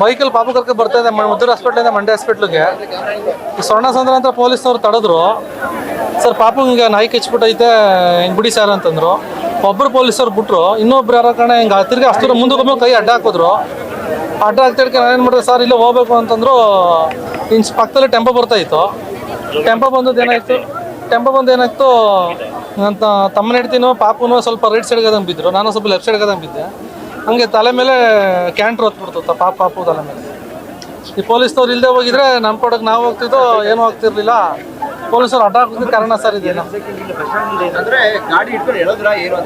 ಬೈಕಲ್ಲಿ ಪಾಪ ಕರ್ಕೊಂಡು ಬರ್ತಾ ಇದೆ ಮದ್ದೂರು ಹಾಸ್ಪಿಟ್ಲಿಂದ ಮಂಡ್ಯ ಹಾಸ್ಪಿಟ್ಲಿಗೆ ಸ್ವರ್ಣ ಸಂದ್ರ ಅಂತ ಪೊಲೀಸ್ನವ್ರು ತಡೆದ್ರು. ಸರ್ ಪಾಪು ಈಗ ನಾಯಿ ಕಚ್ಬಿಟ್ಟೈತೆ ಹಿಂಗೆ ಬಿಡಿ ಸರ್ ಅಂತಂದ್ರು. ಒಬ್ಬರು ಪೊಲೀಸರು ಬಿಟ್ರು ಇನ್ನೊಬ್ರು ಯಾರ ಕಣ ಹಿಂಗೆ ತಿರ್ಗಿ ಮುಂದೆ ಮುಂದಕ್ಕೆ ಕೈ ಅಡ್ಡ ಹಾಕಿದ್ರು. ಅಡ್ಡ ಹಾಕ್ತಿಡ್ಕೆ ನಾನು ಏನು ಮಾಡಿದೆ ಸರ್ ಇಲ್ಲೇ ಹೋಗ್ಬೇಕು ಅಂತಂದ್ರು ಇನ್ಸ್ ಪಕ್ಕದಲ್ಲಿ ಟೆಂಪೋ ಬರ್ತಾ ಇತ್ತು. ಟೆಂಪೋ ಬಂದದ್ದು ಏನಾಯ್ತು? ಟೆಂಪೋ ಬಂದು ಏನಾಯ್ತು? ಅಂತ ತಮ್ಮನ ಹಿಡ್ತೀನೋ ಪಾಪುನೋ ಸ್ವಲ್ಪ ರೈಟ್ ಸೈಡ್ಗೆ ಅದಂಗೆ ಬಿದ್ದರು ನಾನು ಸ್ವಲ್ಪ ಲೆಫ್ಟ್ ಸೈಡ್ಗೆ ಅದಂಗೆ ಬಿದ್ದೆ. ಹಂಗೆ ತಲೆ ಮೇಲೆ ಕ್ಯಾಂಟ್ರ್ ಹೊತ್ಬಿಡ್ತು ತ- ಪಾಪ ಪಾಪು ತಲೆ ಮೇಲೆ. ಈ ಪೊಲೀಸ್ನವ್ರು ಇಲ್ಲದೆ ಹೋಗಿದ್ರೆ ನಮ್ಮ ಕೊಡಕ್ಕೆ ನಾವು ಹೋಗ್ತಿದ್ದೋ ಏನೂ ಹೋಗ್ತಿರ್ಲಿಲ್ಲ ಪೊಲೀಸರು ಅಡ್ಡ ಹಾಕೋದಕ್ಕೆ ಕಾರಣ ಸರ್ ಇದೇನು ಅಂದ್ರೆ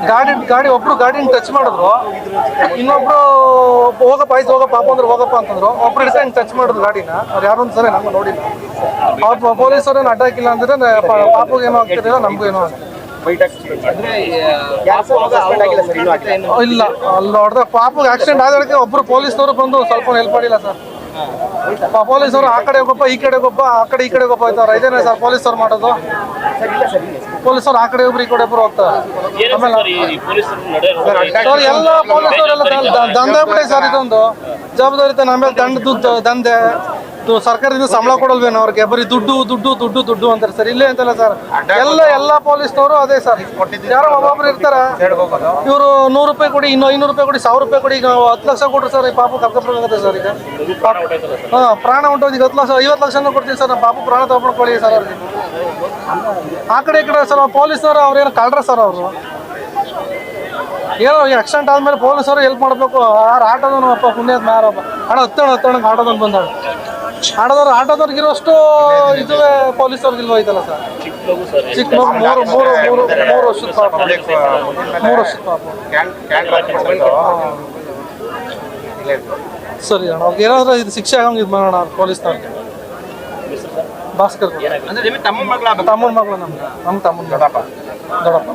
ಗಾಡಿ ಗಾಡಿ ಒಬ್ರು ಗಾಡಿನ ಟಚ್ ಮಾಡಿದ್ರು. ಇನ್ನೊಬ್ರು ಹೋಗಪ್ಪ ಆಯ್ತು ಹೋಗಪ್ಪ ಪಾಪ ಅಂದ್ರೆ ಹೋಗಪ್ಪ ಅಂತಂದ್ರು. ಒಬ್ರು ಹಿಡ್ಕೊಂಡು ಹಿಂಗೆ ಟಚ್ ಮಾಡಿದ್ರು ಗಾಡಿನ. ಅವ್ರು ಯಾರು ಸರಿ ನಮ್ಗೆ ನೋಡಿಲ್ಲ. ಅವ್ರು ಪೊಲೀಸರು ಅಡ್ಡ ಹಾಕಿಲ್ಲ ಅಂದ್ರೆ ಪಾಪುಗೆ ಏನೋ ಆಗ್ತಿರಲಿಲ್ಲ ನಮಗೂ ಏನೋ ಆಗ್ತಿಲ್ಲ ಅಂದ್ರೆ ಇಲ್ಲ ಅಲ್ಲಿ ಹೊಡೆದ ಪಾಪಗೆ ಆಕ್ಸಿಡೆಂಟ್ ಆದಕ್ಕೆ ಒಬ್ರು ಪೊಲೀಸ್ನವರು ಬಂದು ಸ್ವಲ್ಪ ಹೆಲ್ಪ್ ಮಾಡಿಲ್ಲ ಸರ್. ಪೊಲೀಸರು ಆ ಕಡೆ ಹೋಗಪ್ಪ ಈ ಕಡೆ ಹೋಗಪ್ಪ ಆ ಕಡೆ ಈ ಕಡೆ ಹೋಗಪ್ಪ ಆಯ್ತಾರ ಇದೇನೆ ಸರ್ ಪೊಲೀಸರು ಮಾಡೋದು? ಪೊಲೀಸ್ ಅವ್ರು ಆ ಕಡೆ ಒಬ್ರು ಈ ಕಡೆ ಒಬ್ರು ಹೋಗ್ತಾರೆ ಆಮೇಲೆ ಸರ್ ಎಲ್ಲ ಪೊಲೀಸರೆಲ್ಲ ದಂಧೆ ಬಿಡಿ ಸರ್ ಇದೊಂದು. ಜವಾಬ್ದಾರಿ ಆಮೇಲೆ ದಂಡ ದುಡ್ಡು ದಂಧೆ. ಸರ್ಕಾರದಿಂದ ಸಂಬಳ ಕೊಡಲ್ವೇನೋ ಅವ್ರಿಗೆ? ಬರೀ ದುಡ್ಡು ದುಡ್ಡು ದುಡ್ಡು ದುಡ್ಡು ಅಂತಾರೆ ಸರ್. ಇಲ್ಲೇ ಅಂತಲ್ಲ ಸರ್. ಎಲ್ಲ ಎಲ್ಲ ಪೊಲೀಸ್ನವರು ಅದೇ ಸರ್. ಯಾರೋ ಒಬ್ಬೊಬ್ರು ಇರ್ತಾರ. ಇವರು ನೂರು ರೂಪಾಯಿ ಕೊಡಿ ಇನ್ನೂ ಐನೂರು ರೂಪಾಯಿ ಕೊಡಿ ಸಾವಿರ ರೂಪಾಯಿ ಕೊಡಿ ಈಗ ಹತ್ತು ಲಕ್ಷ ಕೊಡ್ರಿ ಸರ್ ಈ ಪಾಪು ಕರ್ಕೊಂಡ್ಬರ್ಬೇಕಾಗುತ್ತೆ ಸರ್ ಈಗ. ಹಾಂ ಪ್ರಾಣ ಉಂಟು. ಈಗ ಹತ್ತು ಲಕ್ಷ ಐವತ್ತು ಲಕ್ಷನೂ ಕೊಡ್ತೀವಿ ಸರ್ ನಮ್ಮ ಪಾಪು ಪ್ರಾಣ ತಗೊಂಡ್ಕೊಳ್ಳಿ ಸರ್ ಅವ್ರಿಗೆ. ಆ ಕಡೆ ಈ ಕಡೆ ಸರ್ ಪೊಲೀಸ್ನವರು ಅವ್ರೇನು ಕಳ್ರ ಸರ್ ಅವರು. ಏನೋ ಆಕ್ಸಿಡೆಂಟ್ ಆದ್ಮೇಲೆ ಪೊಲೀಸರು ಹೆಲ್ಪ್ ಮಾಡಬೇಕು. ಆರು ಆಟೋದವನು ಅಪ್ಪ ಪುಣ್ಯದ ಮಾರಪ್ಪ ಅಣ್ಣ ಹತ್ತಣ ಹತ್ತಣ ಆಟೋದವ್ನು ಬಂದಾಳ. ಆಟೋದವ್ರು ಆಟೋದವ್ರಿಗೆ ಇರೋಷ್ಟು ಇದುವೇ ಪೊಲೀಸವ್ರಿಗೆ ಇಲ್ವ ಐತಲ್ಲ ಸರ್? ಚಿಕ್ಕ ಮಗು ಮೂರು ಮೂರು ಮೂರು ಮೂರು ವರ್ಷದ ಪಾಪ. ಮೂರು ವರ್ಷದ ಪಾಪ. ಸರಿ ಅಣ್ಣ ಅವ್ರಿಗೆ ಏನಾದ್ರೆ ಇದು ಶಿಕ್ಷೆ ಆಗಂಗೆ ಇದು ಮಾಡೋಣ ಪೊಲೀಸ್ನವ್ರಿಗೆ. ಭಾಸ್ಕರ್ ತಮ್ಮ ಮಗಳ ತಮ್ಮನ ಮಗಳು ನಮ್ಗೆ ನಮ್ಮ ತಮ್ಮನ ದೊಡಪ್ಪ ದೊಡ್ಡಪ್ಪ.